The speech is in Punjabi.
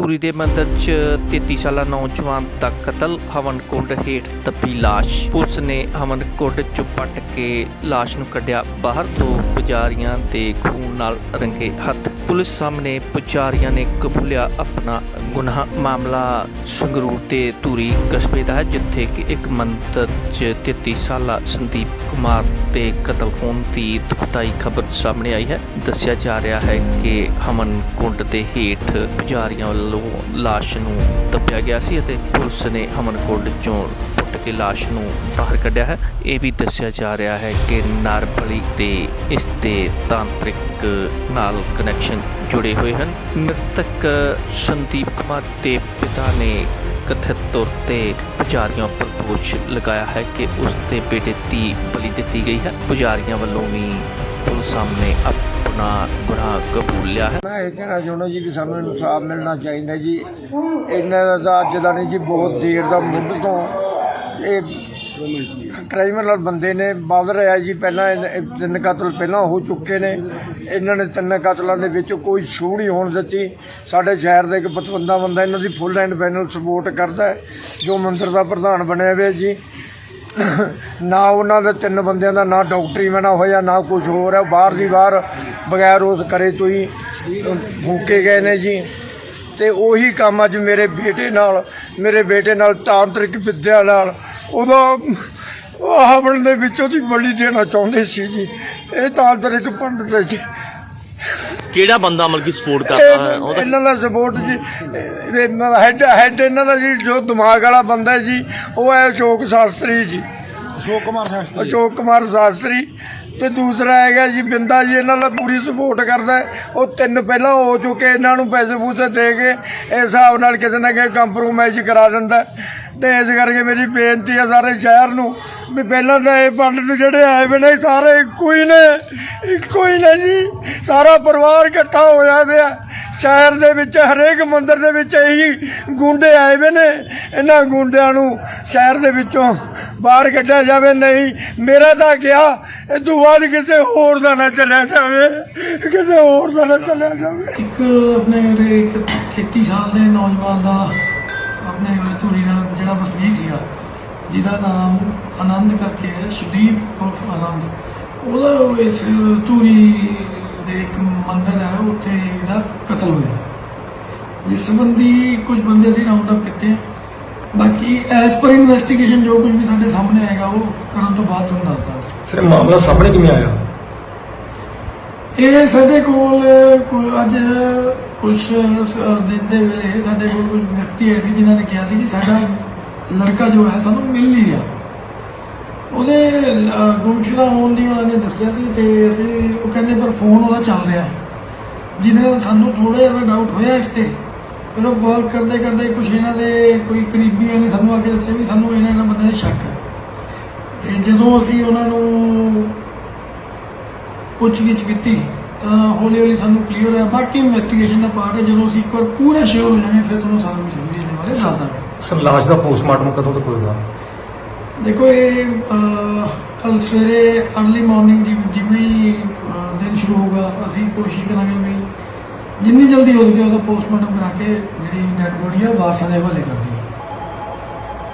ਧੂਰੀ ਦੇ ਮੰਦਰ 'ਚ 33 ਸਾਲਾ ਨੌਜਵਾਨ ਦਾ ਕਤਲ, ਹਵਨ ਕੁੰਡ ਹੇਠ ਦੱਬੀ ਲਾਸ਼। ਪੁਲਿਸ ਨੇ ਹਵਨ ਕੁੰਡ 'ਚੋਂ ਪੱਟ ਕੇ ਲਾਸ਼ ਨੂੰ ਕੱਢਿਆ। ਬਾਹਰ ਤੋਂ ਪੁਜਾਰੀਆਂ ਦੇ ਖੂਨ ਨਾਲ ਰੰਗੇ ਹੱਥ। ਪੁਲਿਸ ਸਾਹਮਣੇ ਪੁਜਾਰੀਆਂ ਨੇ ਕਬੂਲਿਆ ਆਪਣਾ ਗੁਨਾਹ। ਮਾਮਲਾ ਸੰਗਰੂਰ ਦੇ ਧੂਰੀ ਕਸਬੇ ਦਾ ਹੈ, ਜਿੱਥੇ ਕਿ ਇੱਕ ਮੰਦਰ 'ਚ 33 ਸਾਲਾ ਸੰਦੀਪ ਕੁਮਾਰ ਦੇ ਕਤਲ ਹੋਣ ਦੀ ਦੁਖਦਾਈ ਖਬਰ ਸਾਹਮਣੇ ਆਈ ਹੈ। ਦੱਸਿਆ ਜਾ ਰਿਹਾ ਹੈ ਕਿ ਹਮਨ ਕੁੰਡ ਦੇ ਹੇਠ ਪੁਜਾਰੀਆਂ ਵੱਲੋਂ ਲਾਸ਼ ਨੂੰ ਦੱਬਿਆ ਗਿਆ ਸੀ ਅਤੇ ਪੁਲਿਸ ਨੇ ਹਮਨ ਕੁੰਡ ਚੋਂ ਪੁੱਟ ਕੇ ਲਾਸ਼ ਨੂੰ ਬਾਹਰ ਕੱਢਿਆ ਹੈ। ਇਹ ਵੀ ਦੱਸਿਆ ਜਾ ਰਿਹਾ ਹੈ ਕਿ ਨਾਰਬਲੀ ਤੇ ਇਸ ਦੇ ਤਾਂਤਰਿਕ ਨਾਲ ਕਨੈਕਸ਼ਨ ਜੁੜੇ ਹੋਏ ਹਨ। ਮ੍ਰਿਤਕ ਸੰਦੀਪ ਕੁਮਾਰ ਦੇ ਪਿਤਾ ਨੇ ਕਥਿਤ ਤੌਰ ਤੇ ਪੁਜਾਰੀਆਂ ਉੱਪਰ ਦੋਸ਼ ਲਗਾਇਆ ਹੈ ਕਿ ਉਸ ਦੇ ਬੇਟੇ ਦੀ ਬਲੀ ਦਿੱਤੀ ਗਈ ਹੈ। ਪੁਜਾਰੀਆਂ ਵੱਲੋਂ ਵੀ ਪੁਲਿਸ ਸਾਹਮਣੇ ਆਪਣਾ ਗੁਨਾਹ ਕਬੂਲ ਲਿਆ ਹੈ। ਮੈਂ ਇਹ ਕਹਿਣਾ ਚਾਹੁੰਦਾ ਜੀ ਕਿ ਸਾਨੂੰ ਇਨਸਾਫ ਮਿਲਣਾ ਚਾਹੀਦਾ ਜੀ। ਇਹਨਾਂ ਦਾ ਅੱਜ ਦਾ ਨਹੀਂ ਜੀ, ਬਹੁਤ ਦੇਰ ਦਾ ਮੁੱਢ ਤੋਂ ਇਹ ਕ੍ਰਾਈਮੀਨਲ ਬੰਦੇ ਨੇ ਬਦਲ ਰਿਹਾ ਜੀ, ਪਹਿਲਾਂ ਇਹ- ਤਿੰਨ ਕਤਲ ਪਹਿਲਾਂ ਹੋ ਚੁੱਕੇ ਨੇ। ਇਹਨਾਂ ਨੇ ਤਿੰਨ ਕਤਲਾਂ ਦੇ ਵਿੱਚ ਕੋਈ ਛੂਹ ਨਹੀਂ ਹੋਣ ਦਿੱਤੀ। ਸਾਡੇ ਸ਼ਹਿਰ ਦਾ ਇੱਕ ਪਤਵੰਦਾ ਬੰਦਾ ਇਹਨਾਂ ਦੀ ਫੁੱਲ ਐਂਡ ਫਾਈਨਲ ਸਪੋਰਟ ਕਰਦਾ ਹੈ, ਜੋ ਮੰਦਿਰ ਦਾ ਪ੍ਰਧਾਨ ਬਣਿਆ ਹੋਇਆ ਜੀ। ਨਾ ਉਹਨਾਂ ਦੇ ਤਿੰਨ ਬੰਦਿਆਂ ਦਾ ਨਾ ਡਾਕਟਰੀ ਬਣਾ ਹੋਇਆ, ਨਾ ਕੁਝ ਹੋਰ ਹੈ। ਬਾਹਰ ਦੀ ਬਾਹਰ ਬਗੈਰ ਉਸ ਕਰੇ ਤੋਂ ਹੀ ਫੂਕੇ ਗਏ ਨੇ ਜੀ। ਤੇ ਉਹੀ ਕੰਮ ਅੱਜ ਮੇਰੇ ਬੇਟੇ ਨਾਲ, ਮੇਰੇ ਬੇਟੇ ਨਾਲ ਤਾਂਤਰਿਕ ਵਿੱਦਿਆ ਨਾਲ ਉਹਦਾ ਆਵਣ ਦੇ ਵਿੱਚ ਉਹਦੀ ਬਲੀ ਦੇਣਾ ਚਾਹੁੰਦੇ ਸੀ ਜੀ। ਇਹ ਤਾਂਤਰਿਕ ਪੰਡਤ ਹੈ ਜੀ। ਕਿਹੜਾ ਬੰਦਾ ਮਤਲਬ ਕਿ ਸਪੋਰਟ ਕਰਦਾ ਹੈ? ਇਹ- ਉਹਦਾ ਇਹਨਾਂ ਦਾ ਸਪੋਰਟ ਜੀ ਹੈਡ ਹੈਡ ਇਹਨਾਂ ਦਾ ਜੀ ਜੋ ਦਿਮਾਗ ਵਾਲਾ ਬੰਦਾ ਹੈ ਜੀ ਉਹ ਹੈ ਅਸ਼ੋਕ ਸ਼ਾਸਤਰੀ ਜੀ। ਅਸ਼ੋਕ ਕੁਮਾਰ ਸ਼ਾਸਤਰੀ। ਅਸ਼ੋਕ ਕੁਮਾਰ ਸ਼ਾਸਤਰੀ। ਤੇ ਦੂਸਰਾ ਹੈਗਾ ਜੀ ਬਿੰਦਾ ਜੀ ਇਹਨਾਂ ਦਾ ਪੂਰੀ ਸਪੋਰਟ ਕਰਦਾ ਹੈ। ਉਹ ਤਿੰਨ ਪਹਿਲਾਂ ਹੋ ਚੁੱਕੇ ਇਹਨਾਂ ਨੂੰ ਪੈਸੇ ਪੂਸੇ ਦੇ ਕੇ ਇਸ ਹਿਸਾਬ ਨਾਲ ਕਿਸੇ ਨਾ ਕਿਸੇ ਕੰਪਰੋਮਾਈਜ਼ ਕਰਾ ਦਿੰਦਾ ਹੈ। ਤੇ ਇਸ ਕਰਕੇ ਮੇਰੀ ਬੇਨਤੀ ਹੈ ਸਾਰੇ ਸ਼ਹਿਰ ਨੂੰ ਵੀ ਪਹਿਲਾਂ ਤਾਂ ਇਹ ਪੰਡਤ ਜਿਹੜੇ ਆਏ ਵੇ ਨੇ ਸਾਰੇ ਇੱਕੋ ਹੀ ਨੇ, ਇੱਕੋ ਹੀ ਨੇ ਜੀ। ਸਾਰਾ ਪਰਿਵਾਰ ਇਕੱਠਾ ਹੋਇਆ ਪਿਆ। ਸ਼ਹਿਰ ਦੇ ਵਿੱਚ, ਹਰੇਕ ਮੰਦਿਰ ਦੇ ਵਿੱਚ ਇਹੀ ਗੁੰਡੇ ਆਏ ਵੇ ਨੇ। ਇਹਨਾਂ ਗੁੰਡਿਆਂ ਨੂੰ ਸ਼ਹਿਰ ਦੇ ਵਿੱਚੋਂ ਬਾਹਰ ਕੱਢਿਆ ਜਾਵੇ। ਨਹੀਂ, ਮੇਰਾ ਤਾਂ ਗਿਆ ਇਹ ਤੋਂ ਬਾਅਦ ਕਿਸੇ ਹੋਰ ਦਾ ਨਾ ਚੱਲਿਆ ਜਾਵੇ। ਕਿਸੇ ਹੋਰ ਦਾ ਨਾ ਚੱਲਿਆ ਜਾਵੇ। ਇੱਕ ਆਪਣੇ ਉਰੇ ਇੱਕ 33 ਸਾਲ ਦੇ ਨੌਜਵਾਨ ਦਾ ਆਪਣੇ ਧੂਰੀ ਦਾ ਜਿਹੜਾ ਵਸਨੀਕ ਸੀਗਾ ਜਿਹਦਾ ਨਾਮ ਆਨੰਦ ਕਰਕੇ ਹੈ ਸੁਦੀਪ ਉਰਫ ਆਨੰਦ। ਉਹਦਾ ਇਸ ਧੂਰੀ ਦੇ ਇੱਕ ਮੰਦਿਰ ਹੈ ਉੱਥੇ ਇਹਦਾ ਕਤਲ ਹੋਇਆ। ਜਿਸ ਸੰਬੰਧੀ ਕੁਝ ਬੰਦੇ ਅਸੀਂ ਰਾਉਂਡ ਅਪ ਕੀਤੇ। ਬਾਕੀ ਐਸ ਪਰ ਇਨਵੈਸਟੀਗੇਸ਼ਨ ਜੋ ਕੁਝ ਵੀ ਸਾਡੇ ਸਾਹਮਣੇ ਆਏਗਾ ਉਹ ਕਰਨ ਤੋਂ ਬਾਅਦ ਤੁਹਾਨੂੰ ਦੱਸਦਾ ਸਰ ਮਾਮਲਾ ਸਾਹਮਣੇ ਕਿਵੇਂ ਆਇਆ? ਇਹ ਸਾਡੇ ਕੋਲ ਕੋਈ ਅੱਜ ਕੁਝ ਦਿਨ ਦੇ ਵੇਲੇ ਸਾਡੇ ਕੋਲ ਕੁਝ ਵਿਅਕਤੀ ਐਸੇ ਜਿਨ੍ਹਾਂ ਨੇ ਕਿਹਾ ਸੀ ਕਿ ਸਾਡਾ ਲੜਕਾ ਜੋ ਹੈ ਸਾਨੂੰ ਮਿਲ ਨਹੀਂ ਰਿਹਾ ਉਹਦੇ ਅਹ, ਗੁੰਮਸ਼ੁਦਾ ਹੋਣ ਦੀ ਉਹਨਾਂ ਨੇ ਦੱਸਿਆ ਸੀ ਤੇ ਅਸੀਂ ਉਹ ਕਹਿੰਦੇ ਪਰ ਫੋਨ ਉਹਦਾ ਚੱਲ ਰਿਹਾ। ਜਿਹਦੇ ਨਾਲ ਸਾਨੂੰ ਥੋੜਾ ਜਿਹਾ ਡਾਊਟ ਹੋਇਆ ਇਸ ਤੇ। ਫਿਰ ਉਹ ਵਰਕ ਕਰਦੇ ਕਰਦੇ ਕੁਝ ਇਹਨਾਂ ਦੇ ਕੋਈ ਕਰੀਬੀਆਂ ਨੇ ਸਾਨੂੰ ਆ ਕੇ ਦੱਸਿਆ ਵੀ ਸਾਨੂੰ ਇਹਨਾਂ ਇਹਨਾਂ ਬੰਦੇ ਦੇ ਸ਼ੱਕ ਹੈ। ਤੇ ਜਦੋਂ ਅਸੀਂ ਉਹਨਾਂ ਨੂੰ ਪੁੱਛਗਿੱਛ ਕੀਤੀ ਹੌਲੀ ਹੌਲੀ ਸਾਨੂੰ ਕਲੀਅਰ ਹੈ ਬਾਕੀ ਇਨਵੈਸਟੀਗੇਸ਼ਨ ਦਾ ਪਾਰਟ ਹੈ ਜਦੋਂ ਅਸੀਂ ਇੱਕ ਵਾਰ ਪੂਰਾ ਸ਼ੋਰ ਹੋ ਜਾਵਾਂਗੇ ਫਿਰ ਤੁਹਾਨੂੰ ਸਾਰਾ ਕੁਝ ਇਹਦੇ ਬਾਰੇ ਦੱਸ ਦਾਂਗੇ। ਸਰ ਲਾਸ਼ ਦਾ ਪੋਸਟਮਾਰਟਮ ਕਦੋਂ ਤੱਕ ਹੋਏਗਾ? ਦੇਖੋ ਇਹ ਕੱਲ ਸਵੇਰੇ ਅਰਲੀ ਮਾਰਨਿੰਗ ਜਿਵੇਂ ਹੀ ਦਿਨ ਸ਼ੁਰੂ ਹੋਗਾ ਅਸੀਂ ਕੋਸ਼ਿਸ਼ ਕਰਾਂਗੇ ਵੀ ਜਿੰਨੀ ਜਲਦੀ ਹੋ ਸਕੇ ਉਹਦਾ ਪੋਸਟਮਾਰਟਮ ਕਰਾ ਕੇ ਜਿਹੜੀ ਡੈਡ ਬੋਡੀ ਆ ਵਾਰਸਾਂ ਦੇ ਹਵਾਲੇ ਕਰ ਦਈਏ।